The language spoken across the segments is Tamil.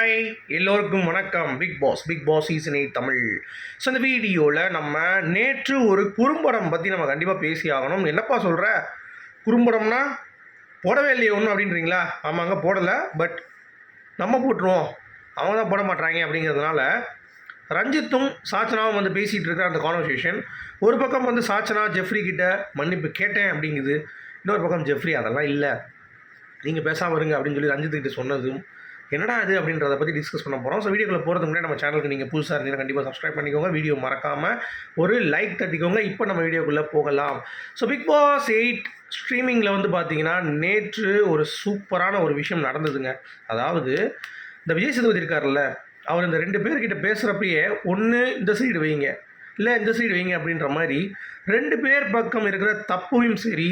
ஹாய் எல்லோருக்கும் வணக்கம். Big boss big boss season eight Tamil. So இந்த வீடியோவில் நம்ம நேற்று ஒரு குறும்படம் பற்றி நம்ம கண்டிப்பாக பேசி ஆகணும். என்னப்பா சொல்கிற குறும்படம்னா போடவே இல்லையே ஒன்றும் அப்படின்றீங்களா? ஆமாங்க போடலை. பட் நம்ம போட்டுருவோம். அவங்க தான் போட மாட்றாங்க அப்படிங்கிறதுனால ரஞ்சித்தும் சாச்சனாவும் வந்து பேசிகிட்டு இருக்கிற அந்த கான்வர்சேஷன் ஒரு பக்கம் வந்து சாச்சனா ஜெஃப்ரி கிட்ட மன்னிப்பு கேட்டேன் அப்படிங்குது. இன்னொரு பக்கம் ஜெஃப்ரி அதெல்லாம் இல்லை. நீங்கள் பேசாமல் இருங்க அப்படின்னு சொல்லி ரஞ்சித்துக்கிட்ட சொன்னதும் என்னடா அது அப்படின்றத பற்றி டிஸ்கஸ் பண்ண போகிறோம் ஸோ வீடியோக்குள்ள போகிறதுக்கு முன்னாடி நம்ம சேனலுக்கு நீங்கள் புதுசாக இருந்தீங்கன்னா கண்டிப்பாக சப்ஸ்கிரைப் பண்ணிக்கோங்க. வீடியோ மறக்காமல் ஒரு லைக் தட்டிக்கோங்க. இப்போ நம்ம வீடியோக்குள்ளே போகலாம். ஸோ பிக் பாஸ் எயிட் ஸ்ட்ரீமிங்கில் வந்து பார்த்தீங்கன்னா நேற்று ஒரு சூப்பரான ஒரு விஷயம் நடந்ததுங்க. அதாவது இந்த விஜய் சேதுபதி இருக்கார்ல அவர் இந்த ரெண்டு பேர்கிட்ட பேசுகிறப்பயே ஒன்று இந்த சைடு வைங்க இல்லை இந்த சைடு வைங்க அப்படின்ற மாதிரி ரெண்டு பேர் பக்கம் இருக்கிற தப்பையும் சரி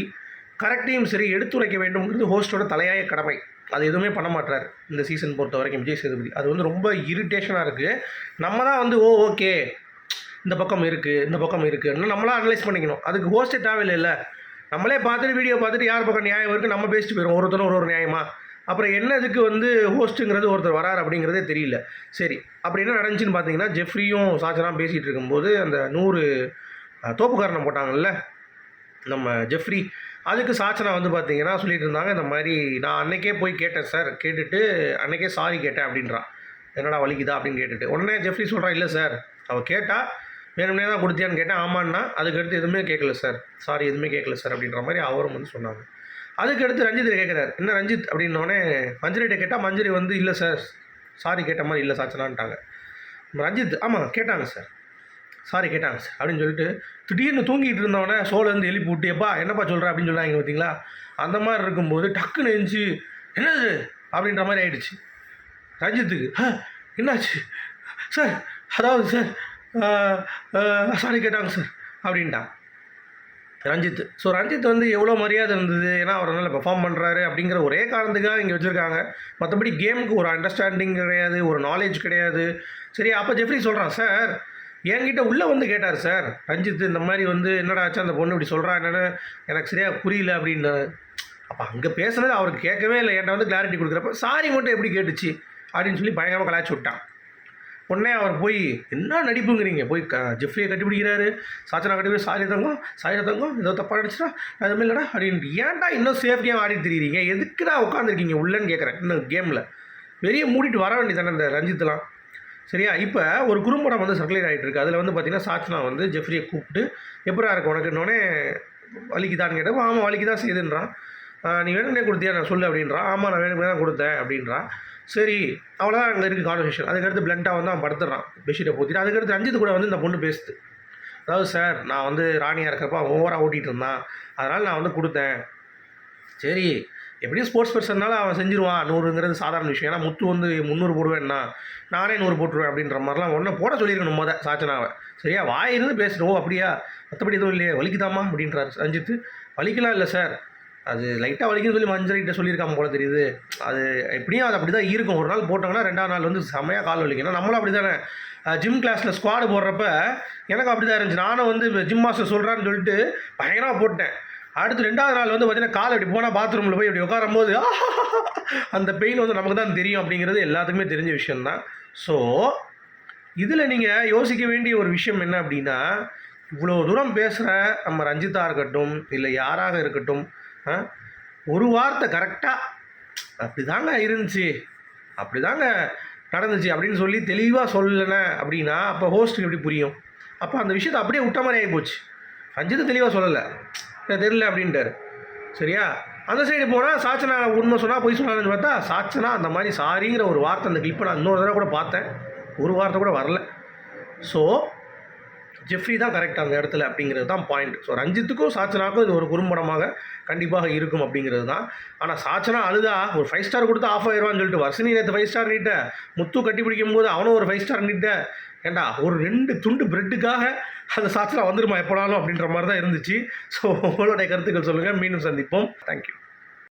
கரெக்டையும் சரி எடுத்துரைக்க வேண்டும்ங்கிறது ஹோஸ்டோட தலையாய கடமை. அது எதுவுமே பண்ண மாட்டார் இந்த சீசன் பொறுத்த வரைக்கும் விஜய் சேதுபதி. அது வந்து ரொம்ப இரிட்டேஷனாக இருக்குது நம்ம தான் வந்து ஓ ஓகே இந்த பக்கம் இருக்குது இந்த பக்கம் இருக்குன்னு நம்மளாம் அனலைஸ் பண்ணிக்கணும். அதுக்கு ஹோஸ்டே தேவையில்லை நம்மளே பார்த்துட்டு வீடியோ பார்த்துட்டு யார் பக்கம் நியாயம் இருக்குது நம்ம பேசிட்டு போயிடும் ஒருத்தரும் ஒரு ஒரு நியாயமா? அப்புறம் என்ன இதுக்கு வந்து ஹோஸ்ட்டுங்கிறது ஒருத்தர் வரார் அப்படிங்கிறதே தெரியல. சரி அப்படி என்ன நடந்துச்சுன்னு பார்த்தீங்கன்னா ஜெஃப்ரியும் சாச்சனாக பேசிகிட்டு இருக்கும்போது அந்த நூறு தோப்புக்காரனை போட்டாங்கல்ல? நம்ம ஜெஃப்ரி அதுக்கு சாச்சனா வந்து பார்த்தீங்கன்னா சொல்லிட்டு இருந்தாங்க இந்த மாதிரி நான் அன்னைக்கே போய் கேட்டேன் சார் கேட்டுட்டு அன்னைக்கே சாரி கேட்டேன் அப்படின்றான். என்னடா வலிக்குதா அப்படின்னு கேட்டுட்டு. உடனே ஜெஃப்ரி சொல்கிறான் இல்லை சார் அவள் கேட்டா வேணும்னே தான் கொடுத்தியான்னு கேட்டேன் ஆமான்னா அதுக்கடுத்து எதுவுமே கேட்கல சார் சாரி எதுவுமே கேட்கல சார் அப்படின்ற மாதிரி அவரும் வந்து சொன்னாங்க. அதுக்கடுத்து ரஞ்சித் கேட்குறாரு என்ன ரஞ்சித்? அப்படின்னோடனே மஞ்சரிட்ட கேட்டால் மஞ்சரி வந்து இல்லை சார் சாரி கேட்ட மாதிரி இல்லை சாச்சனான்ட்டாங்க ரஞ்சித் ஆமாம் கேட்டாங்க சார் சாரி கேட்டாங்க. சார் அப்படின்னு சொல்லிட்டு திடீர்னு தூங்கிட்டு இருந்தவனே சோலேருந்து எழுப்பி விட்டு எப்பா என்னப்பா சொல்கிற அப்படின்னு சொன்னாங்க பார்த்தீங்களா? அந்த மாதிரி இருக்கும்போது டக்குன்னு எழுந்துச்சு என்னது? அப்படின்ற மாதிரி ஆயிடுச்சு. ரஞ்சித்துக்கு என்னாச்சு? சார் அதாவது சார் சாரி கேட்டாங்க சார். அப்படின்ட்டான். ரஞ்சித் ஸோ ரஞ்சித் வந்து எவ்வளோ மரியாதை இருந்தது? ஏன்னா அவர் நல்லா பெர்ஃபார்ம் பண்ணுறாரு அப்படிங்கிற ஒரே காரணத்துக்காக இங்கே வச்சுருக்காங்க. மற்றபடி கேமுக்கு ஒரு அண்டர்ஸ்டாண்டிங் கிடையாது ஒரு நாலேஜ் கிடையாது. சரி அப்போ ஜெஃப்ரி சொல்கிறான் சார் என்கிட்ட உள்ளே வந்து கேட்டார் சார் ரஞ்சித் இந்த மாதிரி வந்து என்னடா ஆச்சு? அந்த பொண்ணு இப்படி சொல்கிறா என்னன்னு எனக்கு சரியாக புரியல அப்படின்னு அப்போ அங்கே பேசுனது அவருக்கு கேட்கவே இல்லை. என்கிட்ட வந்து கிளாரிட்டி கொடுக்குறப்ப சாரி மட்டும் எப்படி கேட்டுச்சு? அப்படின்னு சொல்லி பயங்கரமாக கலாச்சி விட்டான். உடனே அவர் போய் என்ன நடிப்புங்கிறீங்க? போய் க ஜெஃப்ரியை கட்டிப்பிடிக்கிறாரு. சாச்சனா கட்டிப்பிடி சாரி தங்கம் சாரி தங்கம் ஏதோ தப்பாக நடிச்சிட்டா மாதிரி இல்லைடா அப்படின்ட்டு. ஏன்டா இன்னும் சேஃப்டியாக ஆடி தெரியுறீங்க எதுக்குடா உட்காந்துருக்கீங்க உள்ளேன்னு கேட்குறேன் இன்னும் கேமில் வெளியே மூடிட்டு வர வேண்டியதானே இந்த ரஞ்சித்லாம் சரியா? இப்போ ஒரு குறும்படம் வந்து சர்க்குலேட் ஆகிட்டு இருக்கு அதில் வந்து பார்த்தீங்கன்னா சாச்சனா வந்து ஜெஃப்ரியை கூப்பிட்டு எப்படா இருக்கு உனக்குன்னொடனே வலிக்குதான்னு கேட்டப்போ ஆமாம் வலிக்கு தான் செய்யுதுன்றான் நீ வேணும்னே கொடுத்தியா? நான் சொல்லு அப்படின்றான். ஆமாம் நான் வேணுமே தான் கொடுத்தேன் அப்படின்றான். சரி அவ்வளோதான் அங்கே இருக்குது கான்வர்சேஷன் அதுக்கடுத்து பிளண்ட்டாக வந்து அவன் படுத்துறான். பெட்ஷீட்டை போத்திட்டு அதுக்கடுத்து ரஞ்சித் கூட வந்து இந்த பொண்ணு பேசுது. அதாவது சார் நான் வந்து ராணியாக இருக்கிறப்ப அவன் ஓவராக ஓட்டிகிட்டு இருந்தான். அதனால் நான் வந்து கொடுத்தேன். சரி எப்படியும் ஸ்போர்ட்ஸ் பர்சன்னால அவன் செஞ்சிருவான். நூறுங்கிறது சாதாரண விஷயம். ஏன்னா முத்து வந்து முந்நூறு போடுவேன்னா நானே. நூறு போட்டுருவேன் அப்படின்ற மாதிரிலாம் ஒன்றை போட சொல்லியிருக்கணும் மொதல் சாச்சனாவை. சரியா? வாயிருந்து பேசணும் ஓ அப்படியா? மற்றபடி எதுவும் இல்லையே. வலிக்குதாமா அப்படின்றாரு ரஞ்சித்து. வலிக்கலாம் இல்லை சார் அது லைட்டாக வலிக்குன்னு சொல்லி மஞ்சள்கிட்ட சொல்லியிருக்காம போல தெரியுது. அது எப்படியும் அது அப்படி தான் இருக்கும். ஒரு நாள் போட்டாங்கன்னா ரெண்டாவது நாள் வந்து செம்மையாக கால் வலிக்கும். நம்மளும் அப்படி தானே ஜிம் கிளாஸில் ஸ்குவாடு போடுறப்ப எனக்கு அப்படி தான் இருந்துச்சு. நானும் வந்து ஜிம் மாஸ்டர் சொல்கிறான்னு சொல்லிட்டு பயங்கரமாக போட்டேன் அடுத்து ரெண்டாவது நாள் வந்து பார்த்தீங்கன்னா கால் அப்படி போனால் பாத்ரூமில் போய் அப்படி உட்காரும் போது அந்த பெயின் வந்து நமக்கு தான் தெரியும் அப்படிங்கிறது எல்லாத்துக்குமே தெரிஞ்ச விஷயந்தான் ஸோ இதில் நீங்கள் யோசிக்க வேண்டிய ஒரு விஷயம் என்ன அப்படின்னா இவ்வளோ தூரம் பேசுகிற நம்ம ரஞ்சிதா இருக்கட்டும் இல்லை யாராக இருக்கட்டும் ஒரு வார்த்தை கரெக்டாக அப்படி தாங்க இருந்துச்சு அப்படி தாங்க நடந்துச்சு அப்படின்னு சொல்லி தெளிவாக சொல்லலை அப்படின்னா அப்போ ஹோஸ்ட்டுக்கு எப்படி புரியும்? அப்போ அந்த விஷயத்தை அப்படியே விட்ட மாதிரி ஆகி போச்சு. ரஞ்சித்தை தெளிவாக சொல்லலை. எனக்கு தெரியல அப்படின்ட்டார். சரியா? அந்த சைடு போனால் சாச்சனா உண்மை சொன்னால் பொய் சொன்னான்னு பார்த்தா சாச்சனா அந்த மாதிரி சாரிங்கிற ஒரு வார்த்தை அந்த கிளிப்பை நான் இன்னொரு தடவை கூட பார்த்தேன். ஒரு வார்த்தை கூட வரல. ஸோ ஜெஃப்ரி தான் கரெக்ட் அந்த இடத்துல அப்படிங்கிறது தான் பாயிண்ட் ஸோ ரஞ்சித்துக்கும் சாச்சனாக்கும் இது ஒரு குறும்படமாக கண்டிப்பாக இருக்கும் அப்படிங்கிறது தான் ஆனால் சாச்சனா அழுதா ஒரு ஃபைவ் ஸ்டார் கொடுத்து ஆஃப் ஆயிடுவான்னு சொல்லிட்டு வர்ஷினி நேற்று ஃபைவ் ஸ்டார் நீட்ட முத்து கட்டி பிடிக்கும் போது அவனும் ஒரு ஃபைவ் ஸ்டார் நீட்ட ஏண்டா ஒரு ரெண்டு துண்டு பிரெட்டுக்காக அந்த சாச்சனா வந்துருமா எப்போனாலும் அப்படின்ற மாதிரி தான் இருந்துச்சு. ஸோ உங்களுடைய கருத்துக்கள் சொல்லுங்கள் மீண்டும் சந்திப்போம். தேங்க்யூ